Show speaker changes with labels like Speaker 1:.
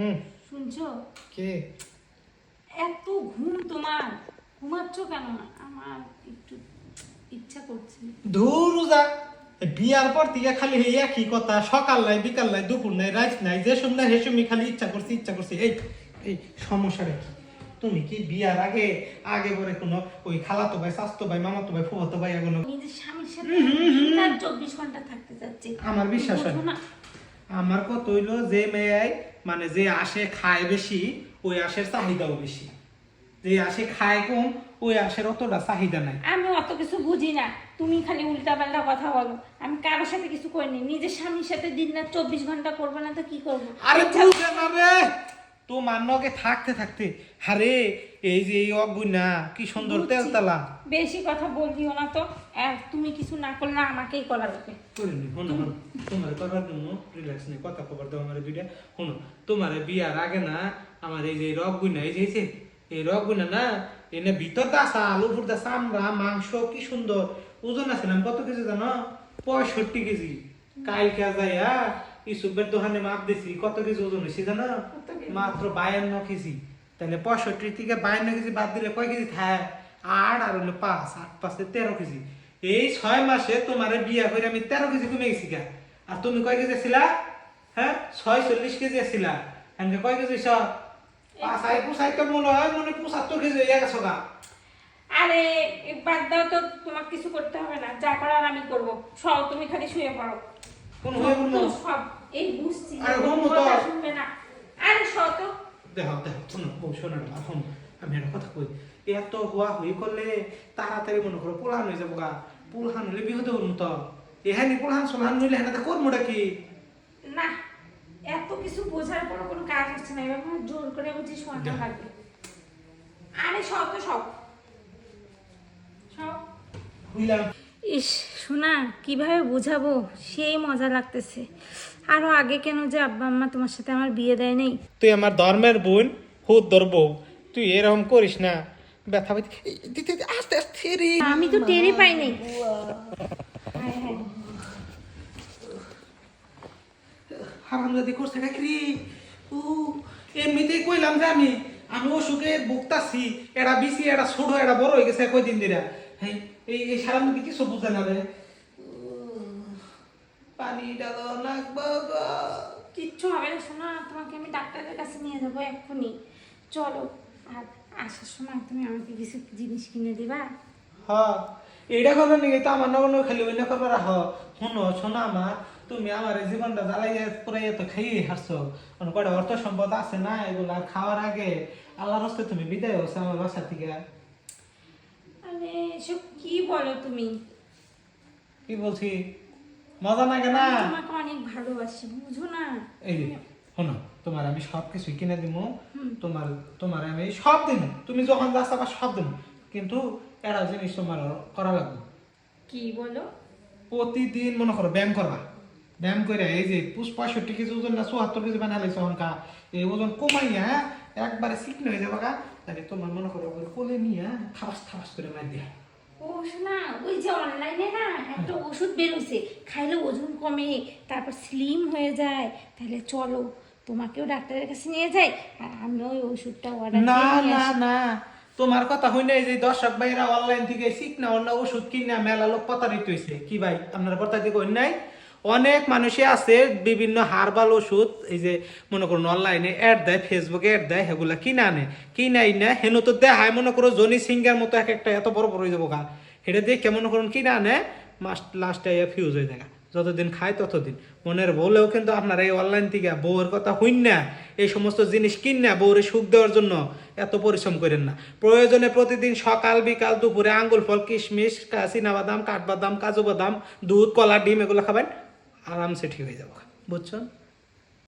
Speaker 1: হুম।
Speaker 2: শুনছো?
Speaker 1: কে?
Speaker 2: এত ঘুম তোমার। ঘুমাচ্ছ কেন আমার একটু ইচ্ছা করছে।
Speaker 1: ধুর যা বিয়ার পর থেকে খালি এই একই কথা। সকাল নাই বিকাল নাই দুপুর নাই রাত নাই যে সময় হে সময় খালি ইচ্ছা করছি ইচ্ছা করছি। এই এই সমস্যাটা কি? তুমি কি বিয়ার আগে আগে পরে কোনো ওই খালাতো ভাই স্বাস্থ্য ভাই মামাতো ভাই ফুফাতো ভাই এগুলো?
Speaker 2: নিজের স্বামীর সাথে তার চব্বিশ ঘণ্টা থাকতে যাচ্ছে।
Speaker 1: আমার বিশ্বাস হয় আমার কত হইল যে মেয়ে মানে যে আসে খায় বেশি ওই আশের চাহিদাও বেশি। যে আসে খায় কম ওই আশের অতটা চাহিদা নাই।
Speaker 2: আমি অত কিছু বুঝি না। তুমি খালি উল্টা পাল্টা কথা বলো। আমি কারোর সাথে কিছু করিনি। নিজের স্বামীর সাথে দিন না চব্বিশ ঘণ্টা করব না তো কি করব?
Speaker 1: আরে বুঝে না রে! তোমার নগে থাকতে থাকতে আরে এই যে এই অগুনা কি সুন্দর। তেলতলা।
Speaker 2: বেশি কথা বলদিও না তো। তুমি কিছু না করলে আমাকেই করা লাগবে
Speaker 1: নি তোমার করার জন্য রিল্যাক্স নেই কথা খবর দাও আমার দুইটা। শোনো তোমার বিয়ার আগে না আমার এই যে রগ গুনা এই যে এই রগ গুনা না এনে ভিতর দা চাল উপর দা চামড়া মাংস কি সুন্দর। ওজন আছিলাম কত কেজি জানো? পঁয়ষট্টি কেজি। কালকে যাইয়া ইসুবের দোকানে মাপ দিছি কত কেজি ওজন হয়েছে জানো? মাত্র বায়ান্ন কেজি। তাহলে পঁয়ষট্টি থেকে বায়ান্ন কেজি বাদ দিলে কয় কেজি? থাকে আট আর হলো পাঁচ আট পাঁচে তেরো কেজি। এই ছয় মাসে তোমার বিয়া করে আমি তেরো কেজি কমে গেছি গা। আর তুমি কয় কেজি ছিলা হ্যাঁ ছয় চল্লিশ কেজি ছিলা এমনি কয় কেজি ছ পাঁচ আই পুষাই তো মনে হয় মনে পঁচাত্তর কেজি হয়ে গেছো গা।
Speaker 2: আরে বাদ দাও তো তোমার কিছু করতে হবে না। যা করার আমি করব। সব তুমি খালি শুয়ে পড়ো।
Speaker 1: কোন হয়ে বলল
Speaker 2: তো সব এই বুঝছি
Speaker 1: আরে ঘুমো তো।
Speaker 2: শুনবে না। আরে শত
Speaker 1: দেখো দেখো শোনো বউ শোনো না শোনো আমি একটা কথা কই এত হওয়া হই করলে তাড়াতাড়ি মনে করো পোলহান হয়ে যাব গা। পোলহান হলে বিহত হইম তো। এহানি পোলহান সোলহান নইলে হেনাতে করবোটা কি?
Speaker 2: না এত কিছু বোঝার পর কোনো কাজ হচ্ছে না এবার জোর করে বুঝি শোনাতে
Speaker 1: যা।
Speaker 2: লাগবে আরে সব তো সব সব
Speaker 1: হইলাম।
Speaker 2: ইস শোনা কীভাবে বোঝাবো? সেই মজা লাগতেছে। আরও আগে কেন যে আব্বা আম্মা তোমার সাথে আমার বিয়ে দেয় নেই?
Speaker 1: তুই আমার ধর্মের বোন হুদ ধর বউ। তুই এরকম করিস না। ব্যথা ব্যথা দিতে দিতে আস্তে আস্তে রে
Speaker 2: আমি তো টেরই পাই নাই।
Speaker 1: হারাম যদি করছে নাকি রে? ও এমনিতেই কইলাম যে আমি আমি অসুখে ভুগতাছি। এরা বেশি এরা ছোট এরা বড় হয়ে গেছে কয়দিন দিরা হ্যাঁ এই এই সারা মধ্যে কিছু বুঝে না রে পানি ডালো লাগবো গো।
Speaker 2: কিচ্ছু হবে না শোনা তোমাকে আমি ডাক্তারের কাছে নিয়ে যাব এক্ষুনি। চলো আর আসার সময় তুমি আমাকে কিছু জিনিস কিনে দিবা।
Speaker 1: হ এইটা করবে নাকি তো আমার নগর খালি অন্য করবার হ শোনো শোনো আমার তুমি আমার এই জীবনটা জ্বালাইয়া পুরাই তো খাইয়ে হাসছো মানে কয়টা অর্থ সম্পদ আছে না এগুলা খাওয়ার আগে? আল্লাহর হস্তে তুমি বিদায় হচ্ছে আমার বাসা থেকে।
Speaker 2: আরে এসব কি বলো তুমি?
Speaker 1: কি বলছি? মজা লাগে না?
Speaker 2: তোমাকে অনেক ভালোবাসি বুঝো না?
Speaker 1: এই শোনো তোমার আমি সব কিছুই কিনে দিব তোমার তোমার আমি সব দিন তুমি যখন যাচ্ছ আবার সব দিন কিন্তু একটা জিনিস তোমার করা লাগবে।
Speaker 2: কি বলো?
Speaker 1: প্রতিদিন মনে করো ব্যায়াম করবা। ব্যায়াম করে এই যে পঁয়ষট্টি কেজি ওজন না চুয়াত্তর কেজি বানালে কা এই ওজন কমাইয়া হ্যাঁ, একবারে চিকন হয়ে যাবে গা। তাহলে তোমার মনে করো ওই কোলে নিয়ে থাবাস থাবাস করে মার দিয়া।
Speaker 2: ও শোনা ওই যে অনলাইনে না একটা ওষুধ বেরোছে খাইলে ওজন কমে তারপর স্লিম হয়ে যায়। তাহলে চলো তোমাকেও ডাক্তারের কাছে নিয়ে যাই। আর আমি ওই ওষুধটা অর্ডার
Speaker 1: না না না। তোমার কথা হই না যে দর্শক ভাইরা অনলাইন থেকে শিখ না অন্য ওষুধ কিনা মেলা লোক প্রতারিত হয়েছে কি ভাই আপনারা প্রতারিত করেন নাই? অনেক মানুষই আছে, বিভিন্ন হারবাল ওষুধ, এই যে মনে করুন অনলাইনে অ্যাড দেয় ফেসবুকে অ্যাড দেয়, সেগুলা কিনা আনে। কিনাই না হেন তো দেখায়, মনে করো জনি সিঙ্গার মতো এক একটা, এত বড় বড় হয়ে যাব গা। সেটা দিয়ে কেমন করুন কিনা আনে মাস্ট লাস্টে ফিউজ হয়ে গা। যতদিন খায় ততদিন। মনের বলেও কিন্তু আপনারা এই অনলাইন থেকে বউয়ের কথা হইন না। এই সমস্ত জিনিস কিন না, বউরে সুখ দেওয়ার জন্য এত পরিশ্রম করেন না। প্রয়োজনে প্রতিদিন সকাল, বিকাল, দুপুরে আঙ্গুল ফল, কিশমিশ চীনা বাদাম কাঠবাদাম, কাজু বাদাম, দুধ, কলা, ডিম, এগুলো খাবেন। আরামসে ঠিক হয়ে যাব। বুঝছ?